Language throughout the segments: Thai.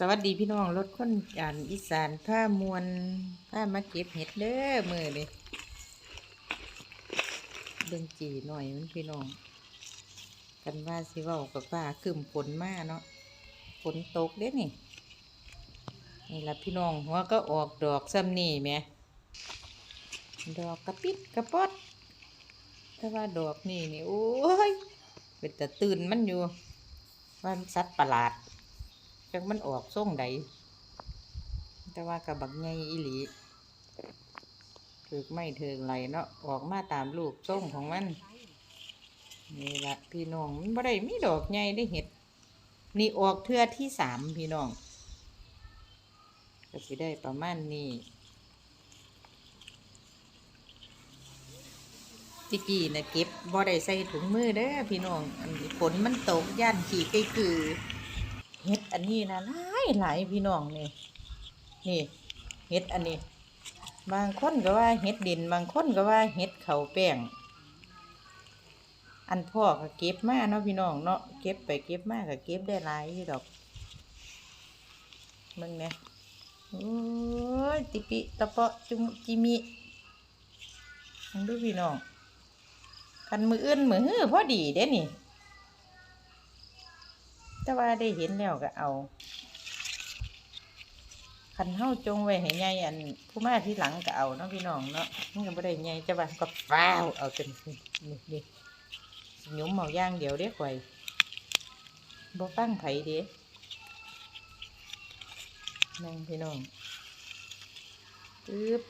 สวัสดีพี่น้องรถคนอ่านอีสานผ้ามวลผ้ามาเก็บเห็ดเด้อมือเลยเบิ่งจีหน่อยมันพี่น้อง กันว่าสิว้ากับป้าคืมฝนมาเนาะฝนตกเด้นี่นี่ละพี่น้องหัวก็ออกดอกซ้ำนี่แหมดอกกระปิดกระปอดแต่ว่าดอกนี่นี่โอ้ยเป็นแต่ตื่นมันอยู่ว่ามันสัตว์ประหลาด จักมันออกส่งใดแต่ว่ากับบักไงอีหลีถือไม่เถิงไหลเนาะออกมาตามลูกส่งของมันนี่ละพี่น้องมันบ่ได้มีดอกใหญ่ได้เห็ด นี่ออกเทือที่สามพี่น้องก็สิได้ประมาณนี้ติกี้นะเก็บบ่ได้ใส่ถุงมือเด้อพี่น้องฝนมันตกย่านขี่ไกคือ เห็ดอันนี้นะหลายหลายพี่น้องนี่นี่เห็ดอันนี้ บางคนก็ว่าเห็ดดิน บางคนก็ว่าเห็ดเขาแป้งอันพ่อก็เก็บมาเนาะพี่น้องเนาะเก็บไปเก็บมาก็เก็บได้หลายอยู่ดอกมึงเนี่ยโอ้ยติปิตะเปาะจุมจิมิมึงดูพี่น้องกันมืออื่นมือฮื้อพอดีเด้นี่ แต่ว่าได้เห็นแล้วก็เอาคันเฮาจงไว้ให้ใหญ่อันผู้มาที่หลังก็เอาเนาะพี่น้องเนาะมันก็บ่ได้ใหญ่จะว่าก็ฟ้าวเอาจนนี่นี่นี่หยุมเอาย่างเดียวเด้ข่อยบ่ฟังไผเด้นั่งพี่น้องปึ๊บ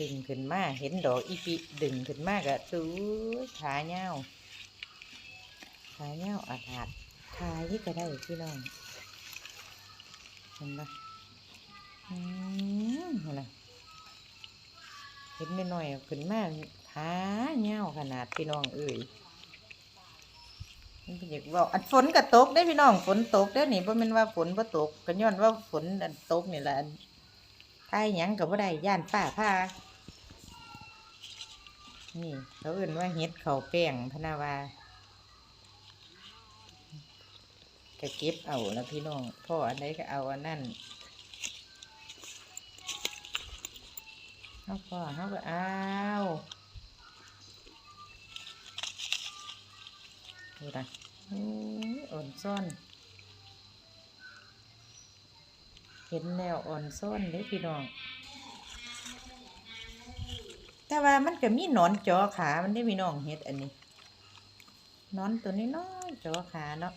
ดึงขึ้นมาเห็นดอกอีปิดึงขึ้นมาก็สูขาเหี่ยว ขายเงาอาดาดขายที่ก็ได้พี่น้องเห็นปะอืมเห็นไหมเห็นหน่อยๆเอาขึ้นมาขาเงาขนาดพี่น้องเอ่ยมันเป็นอย่างว่าอันฝนก็ตกได้พี่น้องฝนตกได้อนี่เพราะมันว่าฝนบ่าตกก็ย้อนว่าฝนอันตกนี่แหละอันทายยังกับว่าได้ย่านป้าผ้านี่เขาเอื่นว่าเฮ็ดเขาแป้งพนาวา ก็เก็บเอาแล้วพี่น้องพ่ออันไหนก็เอาอันนั้นเขาพ่อเขาก็เอาดูนะอ่อนซ่อน เห็นแนวอ่อนซ่อนเลยพี่น้องแต่ว่ามันก็มีหนอนจอขา มันได้พี่น้องเห็ดอันนี้นอนตัวนี้น้อยๆจอขาเนาะ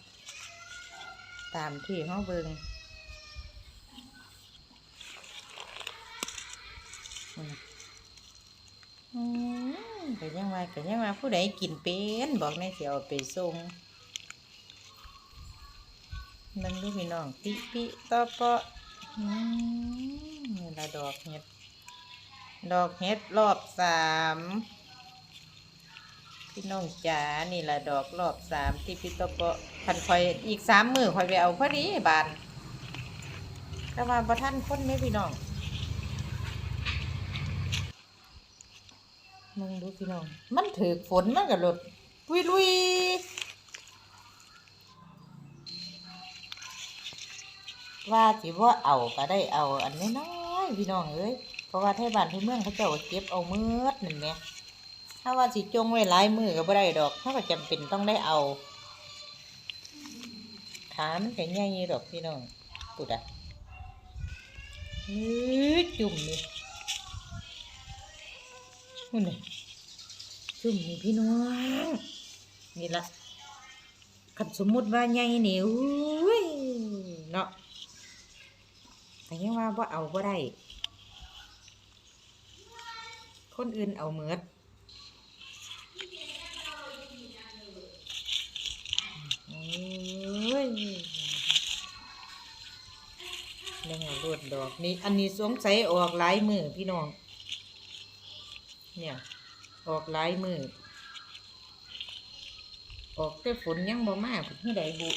ตามที่เขาเบิงอืมก็ยังว่าก็ยังว่าผู้ใดกินเป็นบอกในเสียเอาไปส่งมันดูพี่น้องปิปิต่อปะอืมนี่ละดอกเห็ด ดอกเห็ดรอบสาม พี่น้องจ๋านี่แหละดอกรอบสามที่พี่ตบก็พันคอยอีกสามมือคอยไปเอาพอดีบานแต่ว่าประท่านคนนี้พี่น้องมึงดูพี่น้อง มันถือฝนมันกับรถลุยลุยว่าสิว่าเอาก็ได้เอาอันน้อยๆพี่น้องเอ้ยเพราะว่าไทยบ้านที่เมืองเขาเจ้าเก็บเอาเมือดนั่นแหละ ถ้าว่าสิจงไว้หลายมือก็บ่ได้ดอกถ้าว่าจำเป็นต้องได้เอาขามันก็ใหญ่ดอกพี่น้องปุดอะอื้อจุ่มนี่หุ่นนี่จุ่มนี่พี่น้องนี่ละคันสมมุติว่าใหญ่นี่อุ้ยเนาะแต่ยังว่าบ่เอาบ่ได้คนอื่นเอาเหมือด ดอกนี่อันนี้สงสัยออกหลายมือพี่น้อง เนี่ย ออกหลายมือออกแต่ฝนยังบ่มาผมให้ได้บุ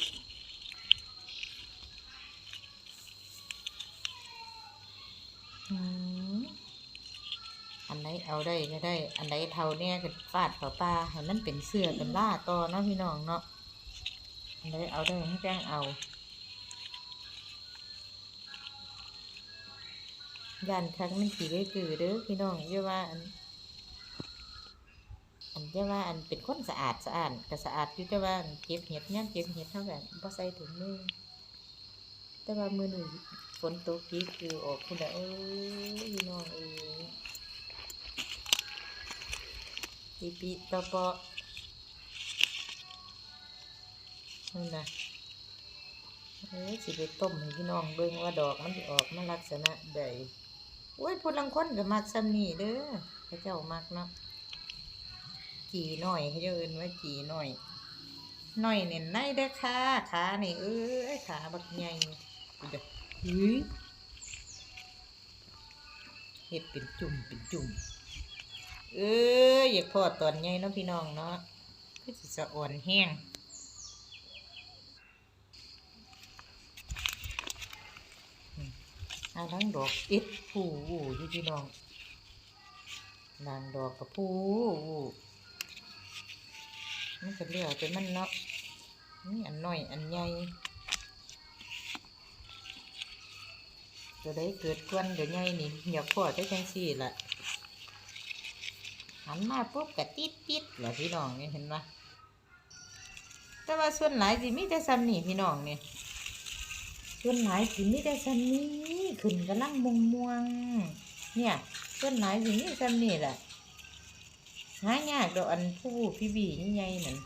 อืมอันไหนเอาได้ก็ได้ อันไหนเท่าเนี่ยก็ฟาดต่อปลาให้มันเป็นเสื้อเป็นล่าต่อเนาะพี่น้องเนาะอันใดเอาได้ให้แจ้งเอา ย่านครั้งมันขี่ได้กือเด้อพี่น้องเยาว่าอันอันเยาว่าอันเป็นคนสะอาดสะอาดก็สะอาดอยู่แต่ว่านเก็บเห็ดย่ามเก็บเห็ดเท่ากันบ่ใส่ถุงมือแต่ว่ามือหนึ่งฝนตกกีคือออกคุณเอ้ยพี่น้องเอ้ยปีปีตะเปาะนี่นะเอ้ยสิไปต้มให้พี่น้องเบิ่งว่าดอกมันสิออกมาลักษณะใด โอ้ยพูดลังคนก็มักซ้ำนี่เด้อพระเจ้ามักเนาะจีหน่อยเขาจะเอินว่าจีหน่อยหน่อยเน่นในเด้อค่ะขานี่เอ้ยขาบักใหญ่เด้อเฮ้ยเฮ็ดเป็นจุ่มเป็นจุ่มเอ้ยอยากพอตอนใหญ่เนาะพี่น้องเนาะคือสิสะอ่อนแห้ง อาทั้งดอกอิดผู้วูอยู่พี่น้องนางดอกกับผู้วูมันก็เลือกเป็นมันเนาะนี่อันน้อยอันใหญ่ตัวได้เกิดกวนเดี๋ยวใหญ่นี่อยากพอได้จังสี่ละหันมาปุ๊บกะติดติดเหรอพี่น้องนี่เห็นปะแต่ว่าส่วนหลายสิมีแต่ซ้ำนี่พี่น้องนี่ ส่วนหลายสิมีแต่ซันนี้ขึ้นกำลังมงมวงๆเนี่ยส่วนหลายสิมีซันนี่แหละหายากดอกอันผู้พี่บีนี่ใหญ่นั่น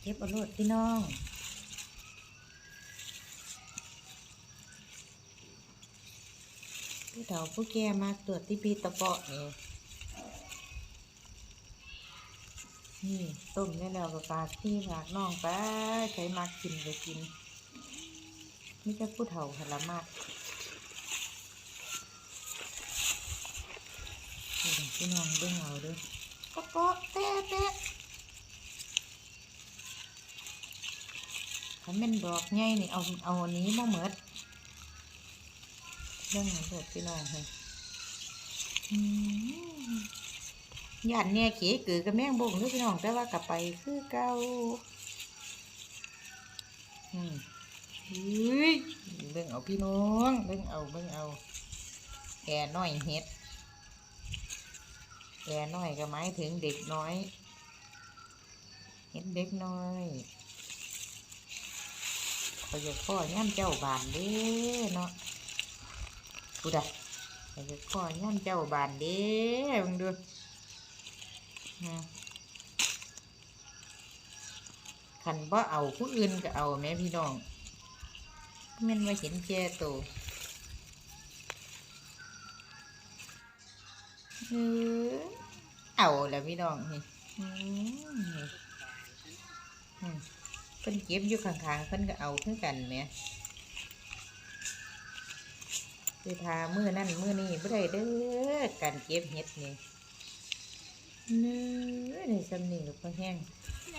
เก็บเอารมณ์พี่น้องผู้เฒ่าผู้แกมาตัวจที่ปีตะเปาะนี่นี่ต้มได้แล้วก็ฝากพี่ฝากน้องไปใช้มากกินก็กิน นี่จะผู้เฒ่าหันละมากนี่เดี๋ยวพี่น้องเบิ่งเอาด้วยก็ก็เตะเตะถ้าแม่นดอกใหญ่นี่เอาเอาอันนี้มาเหมิดเรื่องของเด็กพี่น้องให้อืมย่านเนี่ยเก๋กือกแม่งบงด้วยพี่น้องแต่ว่ากลับไปคือเก่าอืม เฮ้ยเบิ่งเอาพี่น้องเบิ่งเอาเบิ่งเอาแก่น้อยเฮ็ดแก่น้อยก็หมายถึงเด็กน้อยเฮ็ดเด็กน้อยขาจะข้อย่ำเจ้าบานเด้เนาะกูดะขาจะข้อย่ำเจ้าบานเด้มึงดูอืมคันว่าเอาผู้อื่นก็เอาแม่พี่น้อง มันมาเห็นแก่ตัวเออเอาแล้วพี่น้องนี่อืมนี่อืมเพิ่นเก็บอยู่ข้างๆเพิ่นก็เอาคือกันแหม่คือทามือนั่นมือนี่บ่ได้เด้อการเก็บเห็ดนี่เนื้อในซ้ำนี่ก็พอแห้ง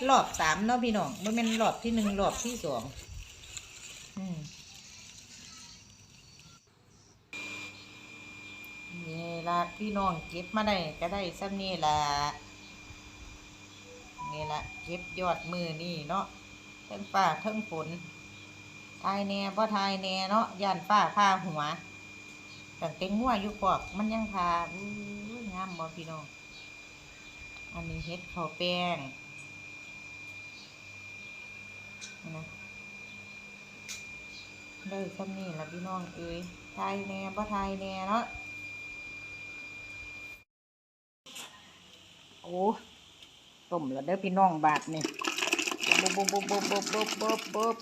รอบสามเนาะพี่น้องบ่แม่นรอบที่หนึ่งรอบที่สองอืม นี่ละพี่น้องเก็บมาได้ก็ได้ซ้ำนี่ละนี่ละเก็บยอดมือนี่เนาะทั้งฟ้าทั้งฝนทายแน่บ่ทายแน่เนาะย่านฟ้าพาหัวตั้งแต่งัวอยู่ปอกมันยังพาอู้งามบ่พี่น้องอันนี้เฮ็ดข้าวแป้งนะได้ซ้ำนี่ละพี่น้องเอ้ยทายแน่บ่ทายแน่เนาะ โอ้ ต้มแล้วเด้อพี่น้องบาทนี่บบบบบบบบบบบบบบ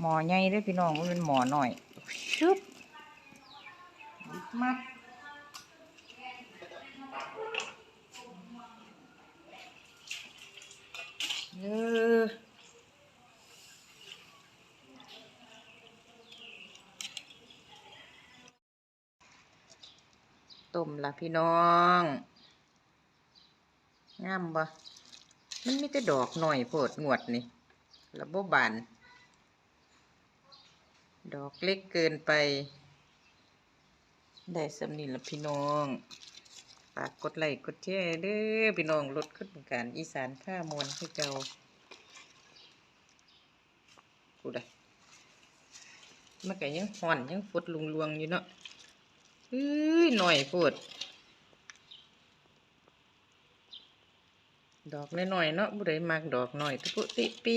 หมอใหญ่เด้อพี่น้องมันเป็นหมอหน่อยชึบมัดเออ ต้มละพี่น้องงามบ่มันมีแต่ดอกหน่อยโพดงวดนี่ระบบบาน ดอกเล็กเกินไป ได้สำนีละพี่น้องฝากกดไลค์กดแชร์เด้อพี่น้องลดขึ้นการอีสานข้ามวลให้เจ้ากูได้มันก็ยังห่อนยังฟดลุงลวงอยู่เนาะ เอ้ยหน่อยโพดดอกน้อยๆเนาะบุได้มากดอกหน่อยตุปุติปิ